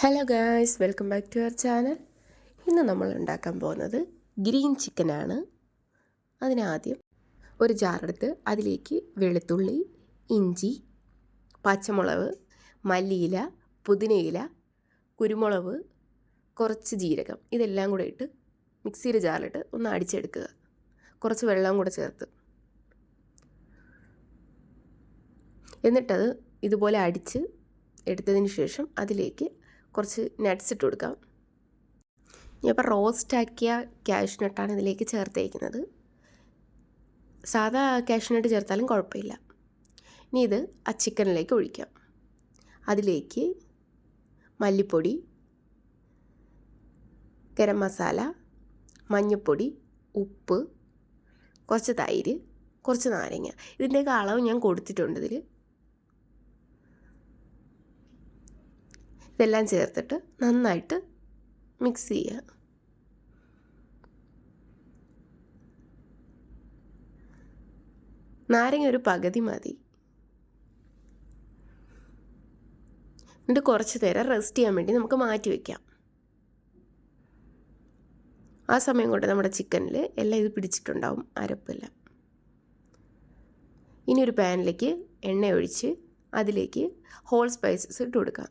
Hello guys welcome back to our channel ഇന്ന് നമ്മൾ ഉണ്ടാക്കാൻ പോകുന്നത് ഗ്രീൻ ചിക്കനാണ് അതിനാദ്യം ഒരു ജാറെടുത്ത് അതിലേക്ക് വെളുത്തുള്ളി ഇഞ്ചി പച്ചമുളക് മല്ലിയില പുതിനയില കുരുമുളക് കുറച്ച് ജീരകം ഇതെല്ലാം കൂടെ ഇട്ട് മിക്സിയുടെ ജാറിലിട്ട് ഒന്ന് അടിച്ചെടുക്കുക. കുറച്ച് വെള്ളം കൂടെ ചേർത്ത്. എന്നിട്ടത് ഇതുപോലെ അടിച്ച് എടുത്തതിന് ശേഷം അതിലേക്ക് കുറച്ച് നട്ട്സ് ഇട്ട് കൊടുക്കാം. ഞാനിപ്പോൾ റോസ്റ്റ് ആക്കിയ ക്യാഷ് നട്ടാണ് ഇതിലേക്ക് ചേർത്തേക്കുന്നത്. സാധാ ക്യാഷ് നട്ട് ചേർത്താലും കുഴപ്പമില്ല. ഇനി ഇത് ആ ചിക്കനിലേക്ക് ഒഴിക്കാം. അതിലേക്ക് മല്ലിപ്പൊടി ഗരം മസാല മഞ്ഞൾപ്പൊടി ഉപ്പ് കുറച്ച് തൈര് കുറച്ച് നാരങ്ങ. ഇതിന്റെയൊക്കെ അളവ് ഞാൻ കൊടുത്തിട്ടുണ്ട് ഇതിൽ ഇതെല്ലാം ചേർത്തിട്ട് നന്നായിട്ട് മിക്സ് ചെയ്യുക. നാരങ്ങ ഒരു പകുതി മതി. എന്നിട്ട് കുറച്ച് നേരം റെസ്റ്റ് ചെയ്യാൻ വേണ്ടി നമുക്ക് മാറ്റി വയ്ക്കാം ആ സമയം കൊണ്ട് നമ്മുടെ ചിക്കനിൽ എല്ലാം ഇത് പിടിച്ചിട്ടുണ്ടാവും അരപ്പെല്ലാം. ഇനി ഒരു പാനിലേക്ക് എണ്ണ ഒഴിച്ച് അതിലേക്ക് ഹോൾ സ്പൈസസ് ഇട്ട് കൊടുക്കാം.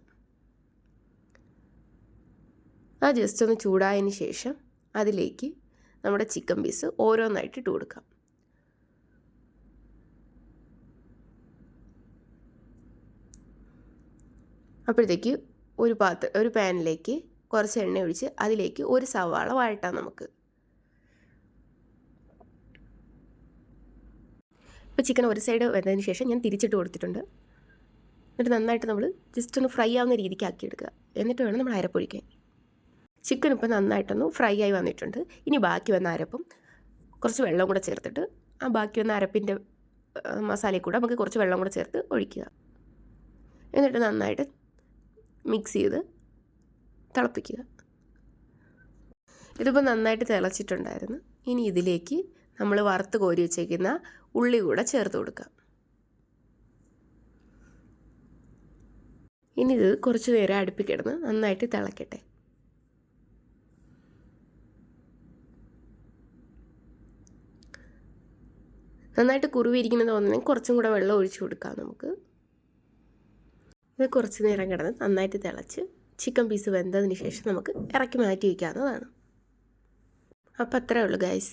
ആ ജസ്റ്റ് ഒന്ന് ചൂടായതിന് ശേഷം അതിലേക്ക് നമ്മുടെ ചിക്കൻ പീസ് ഓരോന്നായിട്ട് ഇട്ട് കൊടുക്കാം. അപ്പോഴത്തേക്ക് ഒരു പാത്രം ഒരു പാനിലേക്ക് കുറച്ച് എണ്ണ ഒഴിച്ച് അതിലേക്ക് ഒരു സവാള വഴട്ടാം നമുക്ക്. ഇപ്പോൾ ചിക്കൻ ഒരു സൈഡ് വന്നതിന് ശേഷം ഞാൻ തിരിച്ചിട്ട് കൊടുത്തിട്ടുണ്ട്. എന്നിട്ട് നന്നായിട്ട് നമ്മൾ ജസ്റ്റ് ഒന്ന് ഫ്രൈ ആവുന്ന രീതിക്ക് ആക്കിയെടുക്കുക എന്നിട്ട് വേണം നമ്മൾ അരപ്പൊഴിക്കാൻ. ചിക്കൻ ഇപ്പോൾ നന്നായിട്ടൊന്ന് ഫ്രൈ ആയി വന്നിട്ടുണ്ട്. ഇനി ബാക്കി വന്ന അരപ്പും കുറച്ച് വെള്ളം കൂടെ ചേർത്തിട്ട് ആ ബാക്കി വന്ന അരപ്പിന്റെ മസാലയിൽ കൂടെ നമുക്ക് കുറച്ച് വെള്ളം കൂടെ ചേർത്ത് ഒഴിക്കുക. എന്നിട്ട് നന്നായിട്ട് മിക്സ് ചെയ്ത് തിളപ്പിക്കുക. ഇതിപ്പോൾ നന്നായിട്ട് തിളച്ചിട്ടുണ്ടായിരുന്നു. ഇനി ഇതിലേക്ക് നമ്മൾ വറുത്ത് കോരി വെച്ചേക്കുന്ന ഉള്ളി കൂടെ ചേർത്ത് കൊടുക്കുക. ഇനി ഇത് കുറച്ച് നേരം അടുപ്പിക്കിടന്ന് നന്നായിട്ട് തിളക്കട്ടെ. നന്നായിട്ട് കുറുവിരിക്കുന്നത് തോന്നുന്നെങ്കിൽ കുറച്ചും കൂടെ വെള്ളം ഒഴിച്ച് കൊടുക്കാം നമുക്ക്. ഇത് കുറച്ച് നേരം കിടന്ന് നന്നായിട്ട് തിളച്ച് ചിക്കൻ പീസ് വെന്തതിന് ശേഷം നമുക്ക് ഇറക്കി മാറ്റി വയ്ക്കാവുന്നതാണ്. അപ്പോൾ അത്രേ ഉള്ളൂ ഗൈസ്.